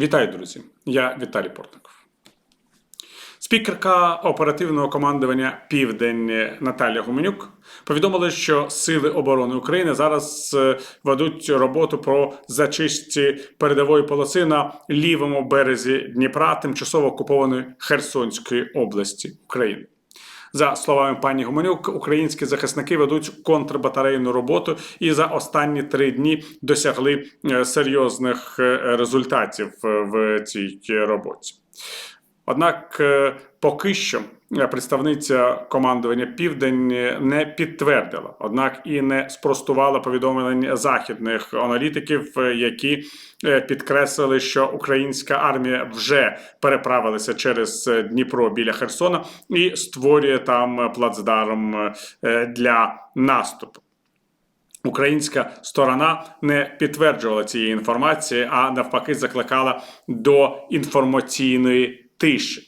Вітаю, друзі! Я Віталій Портников. Спікерка оперативного командування Південь Наталія Гуменюк повідомила, що Сили оборони України зараз е, ведуть роботу про зачистці передової полоси на лівому березі Дніпра, тимчасово окупованої Херсонської області України. За словами пані Гуменюк, українські захисники ведуть контрбатарейну роботу і за останні три дні досягли е, серйозних е, результатів е, в цій роботі. Однак е, поки що е, представниця командування Південь не підтвердила, однак і не спростувала повідомлень західних аналітиків, е, які підкреслили, що українська армія вже переправилася через Дніпро біля Херсона і створює там плацдарм для наступу. Українська сторона не підтверджувала цієї інформації, а навпаки, закликала до інформаційної тиші.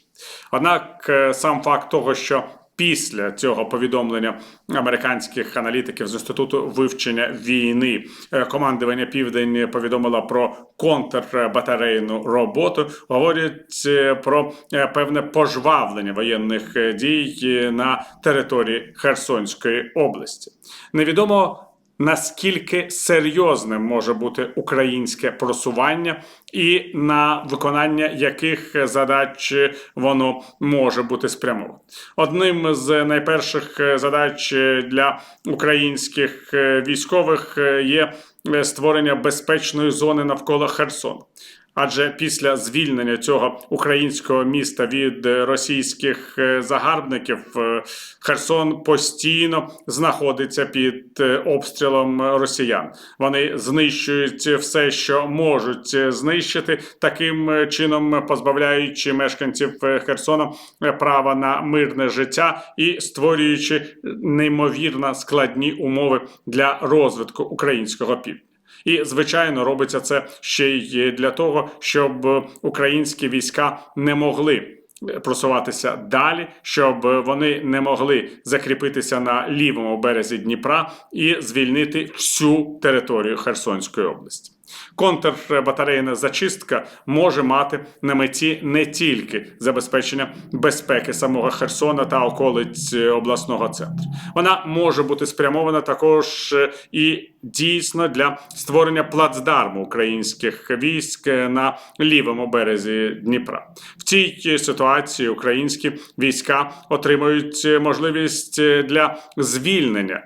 Однак, е, сам факт того, що після цього повідомлення американських аналітиків з інституту вивчення війни е, командування Південь повідомило про контрбатарейну роботу, говорять е, про певне пожвавлення воєнних дій на території Херсонської області. Невідомо наскільки серйозним може бути українське просування, і на виконання яких задач воно може бути спрямовано. Одним з найперших задач для українських е, військових е, є е, створення безпечної зони навколо Херсону. Адже після звільнення цього українського міста від е, російських е, загарбників е, Херсон постійно знаходиться під обстрілом росіян. Вони знищують все, що можуть знищити, таким чином позбавляючи мешканців Херсона права на мирне життя і створюючи неймовірно складні умови для розвитку українського півдня. І звичайно робиться це ще й для того, щоб українські війська не могли просуватися далі, щоб вони не могли закріпитися на лівому березі Дніпра і звільнити всю територію Херсонської області. Контрбатарейна зачистка може мати на меті не тільки забезпечення безпеки самого Херсона та околиць е, обласного центру. Вона може бути спрямована також е, і дійсно для створення плацдарму українських військ е, на лівому березі Дніпра. В цій ситуації українські війська отримують е, можливість е, для звільнення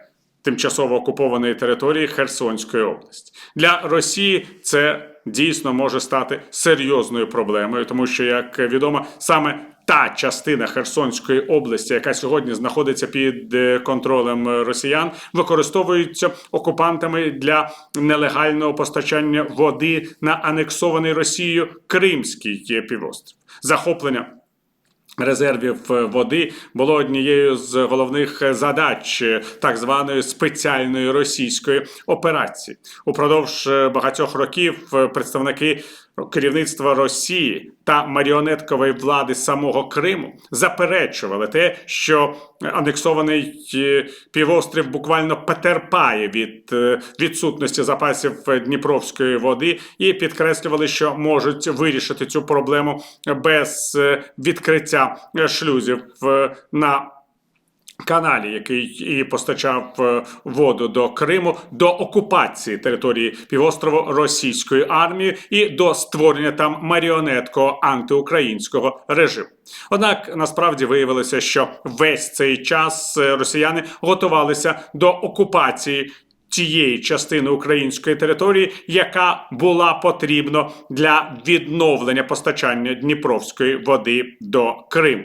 тимчасово окупованої території Херсонської області. Для Росії це дійсно може стати серйозною проблемою, тому що, як відомо, саме та частина Херсонської області, яка сьогодні знаходиться під е, контролем росіян, використовується окупантами для нелегального постачання води на анексований Росією Кримський півострів. Захоплення резервів е, води було однією з головних задач е, так званої спеціальної російської операції. Упродовж е, багатьох років представники керівництва Росії та маріонеткової влади самого Криму заперечували те, що анексований е, півострів буквально потерпає від е, відсутності запасів Дніпровської води, і підкреслювали, що можуть вирішити цю проблему без е, відкриття шлюзів на каналі, який і постачав е, воду до Криму, до окупації території півострову російською армією і до створення там маріонеткого антиукраїнського режиму. Однак насправді виявилося, що весь цей час е, росіяни готувалися до окупації. Тієї частини української території, яка була потрібна для відновлення постачання Дніпровської води до Криму.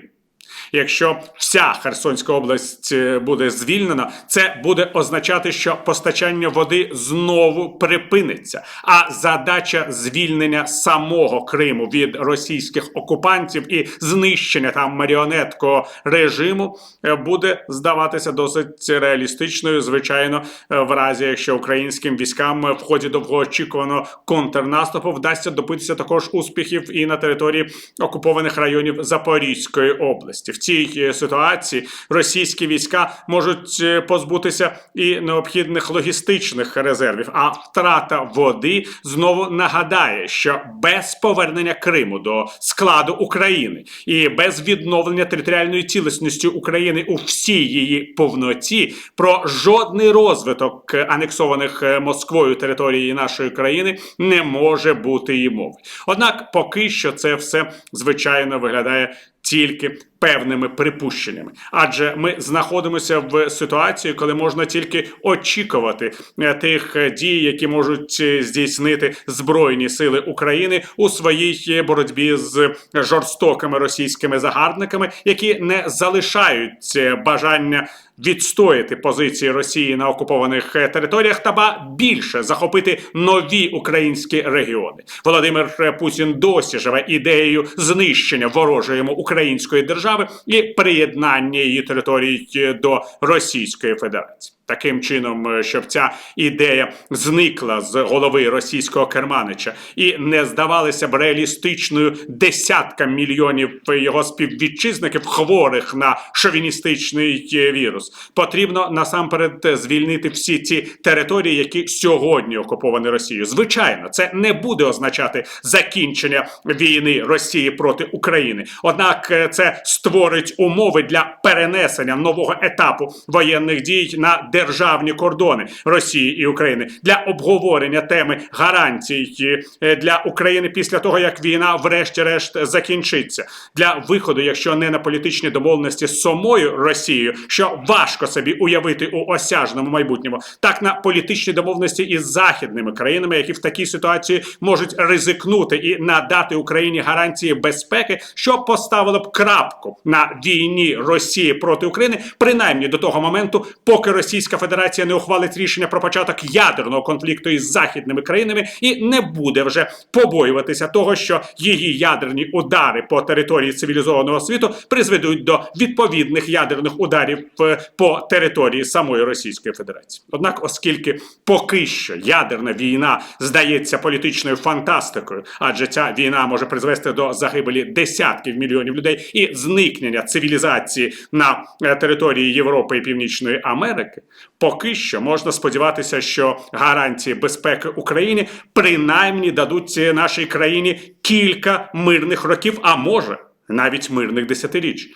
Якщо вся Херсонська область е, буде звільнена, це буде означати, що постачання води знову припиниться. А задача звільнення самого Криму від російських окупантів і знищення там маріонеткого режиму е, буде здаватися досить реалістичною. Звичайно, е, в разі якщо українським військам в ході довгоочікуваного контрнаступу вдасться добитися також успіхів і на території окупованих районів Запорізької області. Цій е, ситуації російські війська можуть е, позбутися і необхідних логістичних резервів. А втрата води знову нагадає, що без повернення Криму до складу України і без відновлення територіальної цілісності України у всій її повноті про жодний розвиток е, анексованих Москвою території нашої країни не може бути і мови. Однак, поки що це все звичайно виглядає тільки певними припущеннями, адже ми знаходимося в ситуації, коли можна тільки очікувати е, тих е, дій, які можуть е, здійснити збройні сили України у своїй боротьбі з жорстокими російськими загарбниками, які не залишають бажання відстояти позиції Росії на окупованих територіях та ба більше захопити нові українські регіони. Володимир Путін досі живе ідеєю знищення ворожої йому української держави і приєднання її територій е, до Російської Федерації. Таким чином, е, щоб ця ідея зникла з голови російського керманича і не здавалася б реалістичною десяткам мільйонів його співвітчизників, хворих на шовіністичний е, вірус, потрібно насамперед звільнити всі ці території, які сьогодні окуповані Росією. Звичайно, це не буде означати закінчення війни Росії проти України. Однак е, це створить умови для перенесення нового етапу воєнних дій на державні кордони Росії і України для обговорення теми гарантій е, для України після того, як війна, врешті-решт, закінчиться, для виходу, якщо не на політичні домовленості з самою Росією, що важко собі уявити у осяжному майбутньому, так на політичні домовленості із західними країнами, які в такій ситуації можуть ризикнути і надати Україні гарантії безпеки, що поставило б крапку на війні Росії проти України, принаймні до того моменту, поки Російська Федерація не ухвалить рішення про початок ядерного конфлікту із західними країнами і не буде вже побоюватися того, що її ядерні удари по території цивілізованого світу призведуть до відповідних ядерних ударів е, по території самої Російської Федерації. Однак, оскільки поки що ядерна війна здається політичною фантастикою, адже ця війна може призвести до загибелі десятків мільйонів людей і зникнення цивілізації на е, території Європи і Північної Америки, поки що можна сподіватися, що гарантії безпеки Україні принаймні дадуть нашій країні кілька мирних років, а може навіть мирних десятиріч.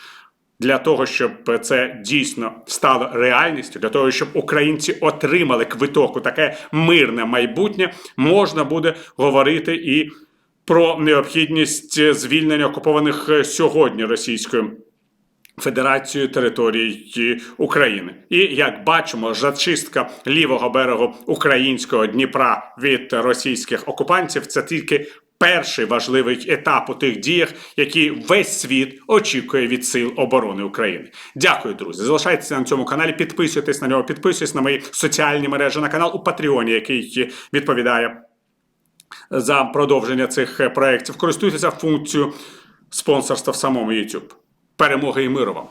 Для того щоб це дійсно стало реальністю, для того щоб українці отримали квиток у таке мирне майбутнє, можна буде говорити і про необхідність звільнення окупованих е, сьогодні російською. Федерацією території України, і як бачимо, зачистка лівого берегу українського Дніпра від російських окупантів це тільки перший важливий етап у тих діях, які весь світ очікує від сил оборони України. Дякую, друзі. Залишайтеся на цьому каналі, підписуйтесь на нього, підписуйтесь на мої соціальні мережі на канал у Патреоні, який відповідає за продовження цих проєктів. Користуйтеся функцією спонсорства в самому YouTube. Перемоги і миру вам!